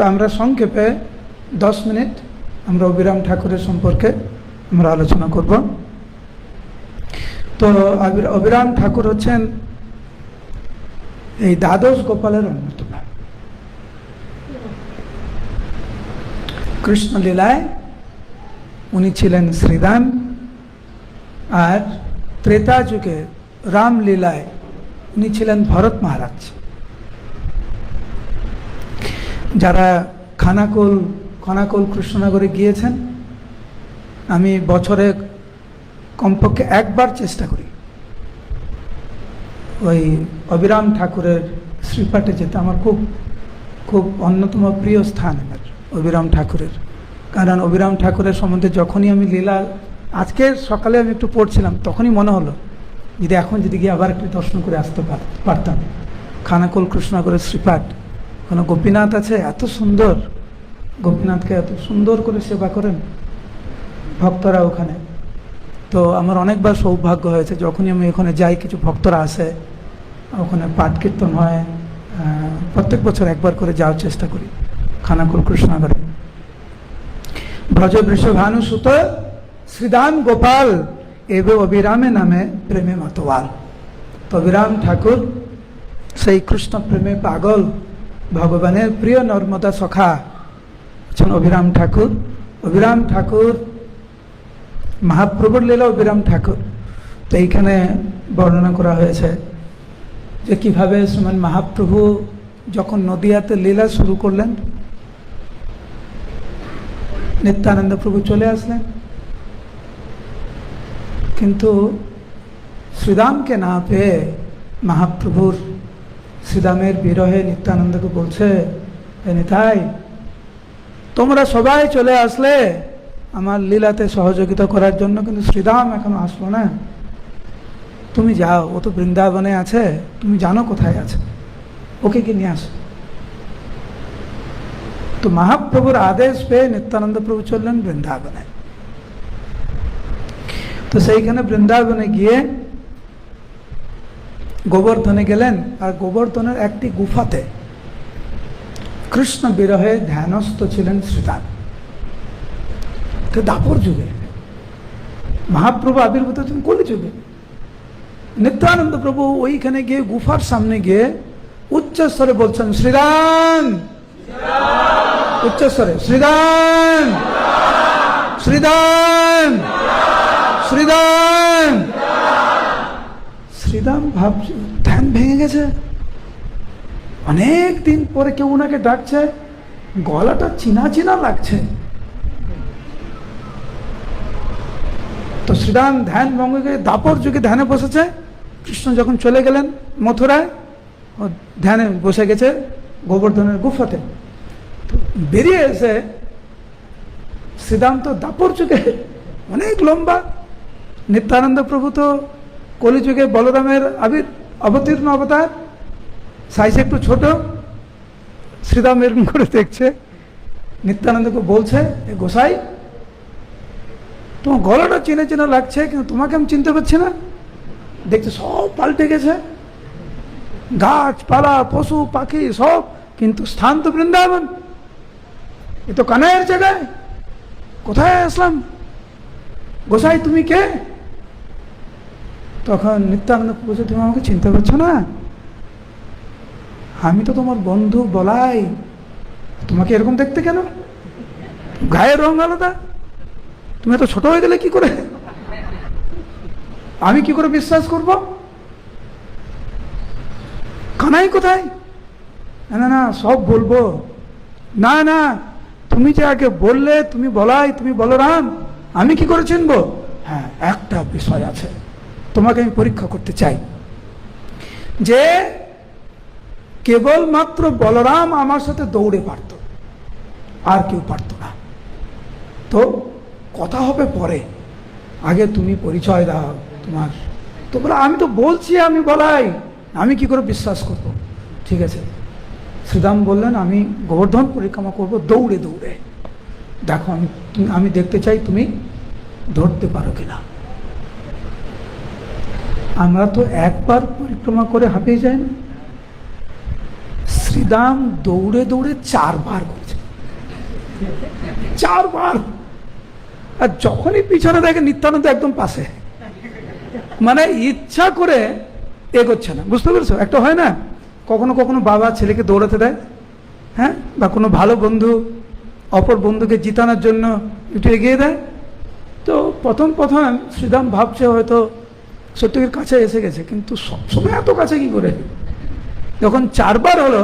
তো আমরা সংক্ষেপে দশ মিনিট আমরা অবিরাম ঠাকুরের সম্পর্কে আমরা আলোচনা করব। তো অবিরাম ঠাকুর হচ্ছেন এই দ্বাদশ গোপালের অন্যতম কৃষ্ণলীলায় উনি ছিলেন শ্রীদান আর ত্রেতা যুগে রামলীলায় উনি ছিলেন ভরত মহারাজ। যারা খানাকুল খানাকুল কৃষ্ণনগরে গিয়েছেন, আমি বছরে কমপক্ষে একবার চেষ্টা করি। ওই অবিরাম ঠাকুরের শ্রীপাঠে যেতে আমার খুব খুব অন্যতম প্রিয় স্থান আমার অবিরাম ঠাকুরের। কারণ অবিরাম ঠাকুরের সম্বন্ধে যখনই আমি লীলা, আজকে সকালে আমি একটু পড়ছিলাম, তখনই মনে হলো যদি এখন যদি গিয়ে আবার একটু দর্শন করে আসতে পার- পারতাম। খানাকুল কৃষ্ণনগরের শ্রীপাঠ ওখানে গোপীনাথ আছে, এত সুন্দর। গোপীনাথকে এত সুন্দর করে সেবা করেন ভক্তরা ওখানে। তো আমার অনেকবার সৌভাগ্য হয়েছে, যখনই আমি ওখানে যাই, কিছু ভক্তরা আসে, ওখানে পাঠ কীর্তন হয় প্রত্যেক বছর একবার করে যাওয়ার চেষ্টা করি, খানাকুল কৃষ্ণনগরে। ব্রজ বৃষভানু সুত শ্রীদান গোপাল, এবে অবিরামে নামে প্রেমে মতওয়াল তো অবিরাম ঠাকুর, সেই কৃষ্ণ প্রেমে পাগল ভগবানের প্রিয় নর্মদা সখা হচ্ছেন অভিরাম ঠাকুর। অভিরাম ঠাকুর, মহাপ্রভুর লীলা অভিরাম ঠাকুর। তো এইখানে বর্ণনা করা হয়েছে যে কীভাবে শ্রীমান মহাপ্রভু যখন নদিয়াতে লীলা শুরু করলেন, নিত্যানন্দ প্রভু চলে আসলেন। কিন্তু শ্রীরামকে না পেয়ে মহাপ্রভুর শ্রীরামের বিরহে নিত্যানন্দকে বলছে "হে নিতাই, তোমরা সবাই চলে আসলে আমার লীলাতে সহযোগিতা করার জন্য, কিন্তু শ্রীরাম এখনও আসলো না। তুমি যাও, ও তো বৃন্দাবনে আছে, তুমি জানো কোথায় আছে। ওকে কি নিয়ে আসো। তো মহাপ্রভুর আদেশ পেয়ে নিত্যানন্দ প্রভু চললেন বৃন্দাবনে। তো সেইখানে বৃন্দাবনে গিয়ে গোবর্ধনে গেলেন, আর গোবর্ধনের একটি গুফাতে কৃষ্ণ বিরহে ধ্যানস্থ ছিলেন শ্রীরাম তো দাপর যুগে, মহাপ্রভু আবির্ভূত হচ্ছেন কলি যুগে? নিত্যানন্দ প্রভু ওইখানে গিয়ে গুফার সামনে গিয়ে উচ্চস্বরে বলছেন শ্রীরাম উচ্চস্বরে শ্রীরাম শ্রীরাম শ্রীরাম শ্রীরাম ভাবছে, ধ্যান ভেঙে গেছে। অনেক দিন পরে কেউ ওনাকে ডাকছে, গলাটা চিনা চিনা লাগছে। তো শ্রীরাম ধ্যান ভঙ্গ করে দাপর যুগে ধ্যানে বসেছে। কৃষ্ণ যখন চলে গেলেন মথুরায়, ও ধ্যানে বসে গেছে গোবর্ধনের গুফাতে। বেরিয়ে এসে শ্রীরাম তো দাপর যুগে অনেক লম্বা, নিত্যানন্দ প্রভু তো কলিযুগে বলরামের আবির অবতীর্ণ অবতার সাইজ একটু ছোট, শ্রীরাম এরকম করে দেখছে, নিত্যানন্দকে বলছে, এ গোসাই, তোমার গলাটা চেনা চেনা লাগছে, কিন্তু তোমাকে আমি চিনতে পারছি না। দেখছে সব পাল্টে গেছে। গাছপালা, পশু, পাখি সব, কিন্তু স্থান তো বৃন্দাবন। এ তো কানাইয়ের জায়গায়। কোথায় আসলাম? গোসাই, তুমি কে? তখন নিত্যানন্দ বলছে তুমি আমাকে চিনতে পারছ না? আমি তো তোমার বন্ধু বলাই। তোমাকে এরকম দেখতে কেন? গায়ের রং আলাদা। তুমি এত ছোট হয়ে গেলে কি করে? আমি কি করে বিশ্বাস করব? কানাই কোথায়? না না, সব বলব। না না, তুমি যে আগে বললে, তুমি বলাই, তুমি বলরাম, আমি কি করে চিনবো? হ্যাঁ একটা বিষয় আছে। তোমাকে আমি পরীক্ষা করতে চাই। যে কেবলমাত্র বলরাম আমার সাথে দৌড়ে পারত, আর কেউ পারত না। তো কথা হবে পরে। আগে তুমি পরিচয় দাও তোমার। তো বলে, আমি তো বলছি আমি বলাই, আমি কি করে বিশ্বাস করব? ঠিক আছে। শ্রীরাম বললেন, আমি গোবর্ধন পরিক্রমা করব দৌড়ে দৌড়ে। দেখো, আমি আমি দেখতে চাই তুমি ধরতে পারো কিনা। আমরা তো একবার পরিক্রমা করে হাঁপিয়ে যাই না। শ্রীদাম দৌড়ে দৌড়ে চারবার করছে। চারবার। আর যখনই পিছনে দেখে নিত্যানন্দ একদম পাশে মানে ইচ্ছা করে এগোচ্ছে না। বুঝতে পেরেছ? একটা হয় না, কখনো কখনো বাবা ছেলেকে দৌড়াতে দেয় হ্যাঁ? বা কোনো ভালো বন্ধু, অপর বন্ধুকে জিতানোর জন্য একটু এগিয়ে দেয়। তো প্রথম প্রথম শ্রীদাম ভাবছে হয়তো সত্যির কাছে এসে গেছে, কিন্তু সবসময় এত কাছে কি করে? যখন চারবার হলো,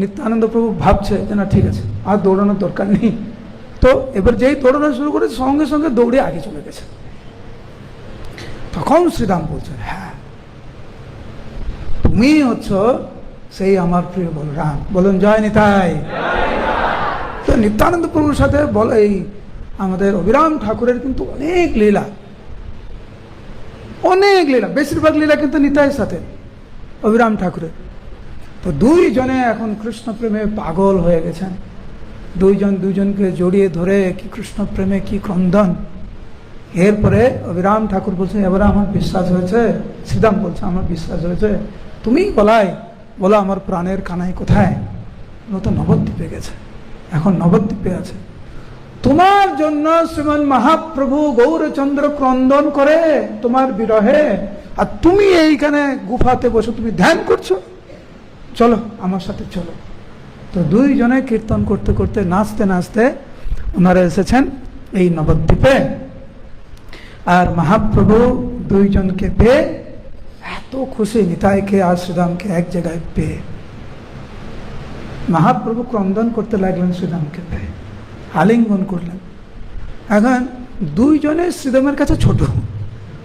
নিত্যানন্দ প্রভু ভাবছে যে না, ঠিক আছে, আর দৌড়ানোর দরকার নেই। তো এবার যেই দৌড়ানো শুরু করেছে, সঙ্গে সঙ্গে দৌড়ে আগে চলে গেছে। তখন শ্রীরাম বলছে হ্যাঁ তুমি হচ্ছ সেই আমার প্রিয় বলরাম। বলুন, জয় নিতাই। তো নিত্যানন্দ প্রভুর সাথে বল এই আমাদের অবিরাম ঠাকুরের কিন্তু অনেক লীলা। অনেক লীলা, বেশিরভাগ লীলা কিন্তু নিতাইয়ের সাথে। অবিরাম ঠাকুরের। তো দুইজনে এখন কৃষ্ণ প্রেমে পাগল হয়ে গেছেন। দুইজন দুইজনকে জড়িয়ে ধরে কি কৃষ্ণ প্রেমে কি ক্রন্দন। এরপরে অবিরাম ঠাকুর বলছে, এবারে আমার বিশ্বাস হয়েছে। শ্রীদাম বলছে, আমার বিশ্বাস হয়েছে। তুমি বলাই, বলো আমার প্রাণের কানাই কোথায়? ও তো নবদ্বীপে গেছে। এখন নবদ্বীপে আছে। তোমার জন্য শ্রীমান মহাপ্রভু গৌরচন্দ্র ক্রন্দন করে তোমার বিরহে। আর তুমি এইখানে গুফাতে বসে তুমি ধ্যান করছ। চলো, আমার সাথে চলো। তো দুইজনে কীর্তন করতে করতে, নাচতে নাচতে ওনারা এসেছেন এই নবদ্বীপে। আর মহাপ্রভু দুইজনকে পেয়ে এত খুশি, নিতাইকে আর শ্রীরামকে এক জায়গায় পেয়ে। মহাপ্রভু ক্রন্দন করতে লাগলেন শ্রীরামকে পেয়ে। আলিঙ্গন করলেন। এখন দুইজনে শ্রীরামের কাছে ছোট।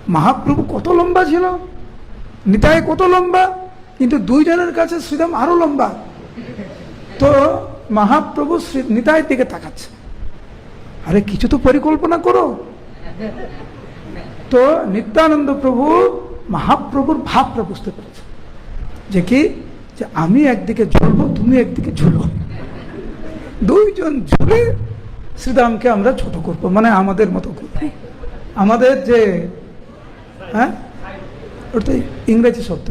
মহাপ্রভু কত লম্বা ছিল? নিতাই কত লম্বা? কিন্তু দুইজনের কাছে শ্রীরাম আরও লম্বা। তো মহাপ্রভু শ্রী নিতাইয়ের দিকে তাকাচ্ছে। আরে, কিছু তো পরিকল্পনা করো। তো নিত্যানন্দ প্রভু মহাপ্রভুর ভাবটা বুঝতে পেরেছে যে কি? যে আমি একদিকে ঝুলবো, তুমি একদিকে ঝুলো। দুইজন ঝুলে শ্রীরামকে আমরা ছোট করব মানে আমাদের মতো করব আমাদের যে হ্যাঁ? ওটা ইংরেজি শব্দ।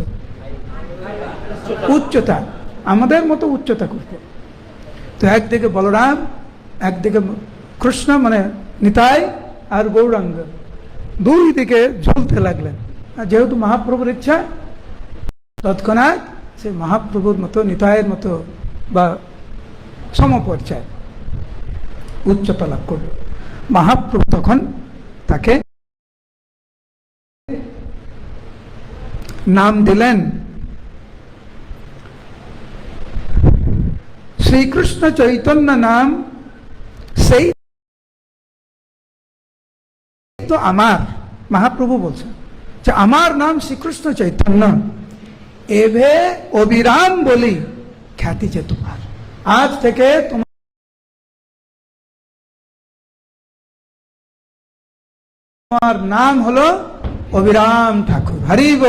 উচ্চতা। আমাদের মতো উচ্চতা করব। তো একদিকে বলরাম, একদিকে কৃষ্ণ মানে নিতাই আর গৌরাঙ্গ। দুই দিকে ঝুলতে লাগলেন। যেহেতু মহাপ্রভুর ইচ্ছা, তৎক্ষণাৎ সে মহাপ্রভুর মতো নিতায়ের মতো বা সমপর্যায় উচ্চতা লাভ করল মহাপ্রভু তখন তাকে নাম দিলেন, শ্রীকৃষ্ণ চৈতন্য নাম, সেই তো আমার। মহাপ্রভু বলছেন, যে আমার নাম শ্রীকৃষ্ণ চৈতন্য। এভে অবিরাম বলি খ্যাতি যে তোমার। আজ থেকে তোমার নাম হলো অবিরাম ঠাকুর। হরিব